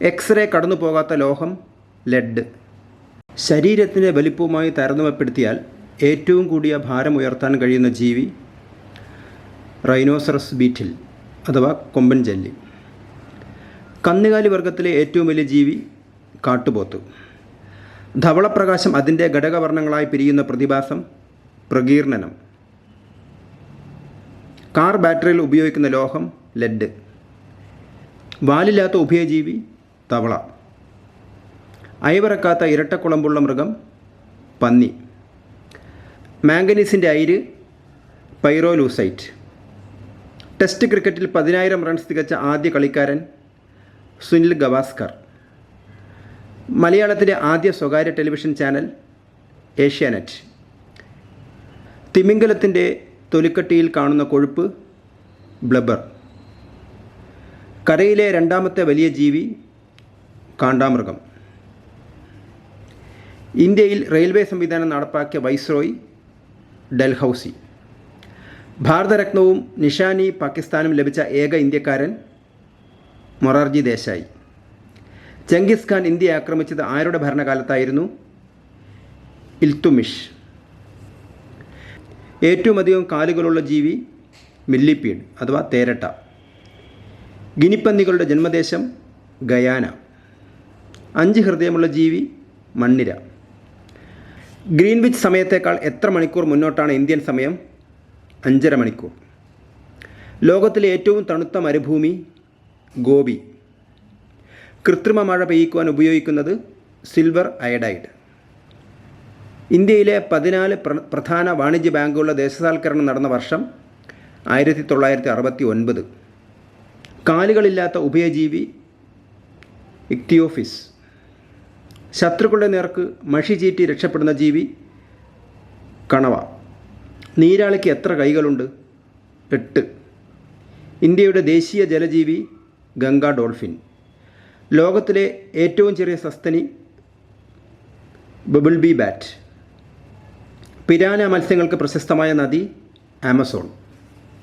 X-ray കടന്നു പോകാത്ത ലോഹം ലെഡ്. ശരീരത്തിന്റെ വലിപ്പവുമായി താരതമ്യപ്പെടുത്തിയാൽ ഏറ്റവും കൂടിയ ഭാരം ഉയർത്താൻ കഴിയുന്ന ജീവി റൈനോസറസ് ബീറ്റിൽ അഥവാ കൊമ്പൻ ജെല്ലി. കന്നുകാലി വർഗത്തിലെ ഏറ്റവും വലിയ ജീവി കാട്ടുപോത്ത്. ധവളപ്രകാശം അതിന്റെ ഘടകവർണങ്ങളായി പിരിയുന്ന പ്രതിഭാസം പ്രകീർണനം. കാർ ബാറ്ററിയിൽ ഉപയോഗിക്കുന്ന ലോഹം ലെഡ്. വാലില്ലാത്ത ഉഭയജീവി തവള. അയവിറക്കാത്ത ഇരട്ടക്കുളമ്പുള്ള മൃഗം പന്നി. മാംഗനീസിന്റെ അയിര് പൈറോലൂസൈറ്റ്. ടെസ്റ്റ് ക്രിക്കറ്റിൽ പതിനായിരം റൺസ് തികച്ച ആദ്യ കളിക്കാരൻ സുനിൽ ഗവാസ്കർ. മലയാളത്തിലെ ആദ്യ സ്വകാര്യ ടെലിവിഷൻ ചാനൽ ഏഷ്യാനെറ്റ്. തിമിംഗലത്തിന്റെ തൊലിക്കട്ടിയിൽ കാണുന്ന കൊഴുപ്പ് ബ്ലബർ കരയിലെ രണ്ടാമത്തെ വലിയ ജീവി കാണ്ടാമൃഗം. ഇന്ത്യയിൽ റെയിൽവേ സംവിധാനം നടപ്പാക്കിയ വൈസ്രോയ് ഡൽഹൌസി. ഭാരതരത്നവും നിഷാനി പാകിസ്ഥാനും ലഭിച്ച ഏക ഇന്ത്യക്കാരൻ മൊറാർജി ദേശായി. ചെങ്കിസ് ഖാൻ ഇന്ത്യയെ ആക്രമിച്ചത് ആരുടെ ഭരണകാലത്തായിരുന്നു? ഇൽത്തുമിഷ്. ഏറ്റവും അധികം കാലുകളുള്ള ജീവി മില്ലിപ്പീഡ് അഥവാ തേരട്ട. ഗിനിപ്പന്നികളുടെ ജന്മദേശം ഗയാന. അഞ്ച് ഹൃദയമുള്ള ജീവി മണ്ണിര. ഗ്രീൻവിച്ച് സമയത്തേക്കാൾ എത്ര മണിക്കൂർ മുന്നോട്ടാണ് ഇന്ത്യൻ സമയം? അഞ്ചര മണിക്കൂർ. ലോകത്തിലെ ഏറ്റവും തണുത്ത മരുഭൂമി ഗോപി കൃത്രിമ മഴ പെയ്യിക്കുവാൻ ഉപയോഗിക്കുന്നത് സിൽവർ അയഡൈഡ്. ഇന്ത്യയിലെ പതിനാല് പ്ര പ്രധാന വാണിജ്യ ബാങ്കുകളുടെ ദേശസാൽക്കരണം നടന്ന വർഷം ആയിരത്തി തൊള്ളായിരത്തി അറുപത്തി ഒൻപത് കാലുകളില്ലാത്ത ഉഭയജീവി ഇക്തിയോഫിസ്. ശത്രുക്കളുടെ നേർക്ക് മഷി ചീറ്റി രക്ഷപ്പെടുന്ന ജീവി കണവ. നീരാളിക്ക് എത്ര കൈകളുണ്ട്? എട്ട്. ഇന്ത്യയുടെ ദേശീയ ജലജീവി ഗംഗ ഡോൾഫിൻ. ലോകത്തിലെ ഏറ്റവും ചെറിയ സസ്തനി ബബിൾ ബി ബാറ്റ്. പിരാന മത്സ്യങ്ങൾക്ക് പ്രശസ്തമായ നദി ആമസോൺ.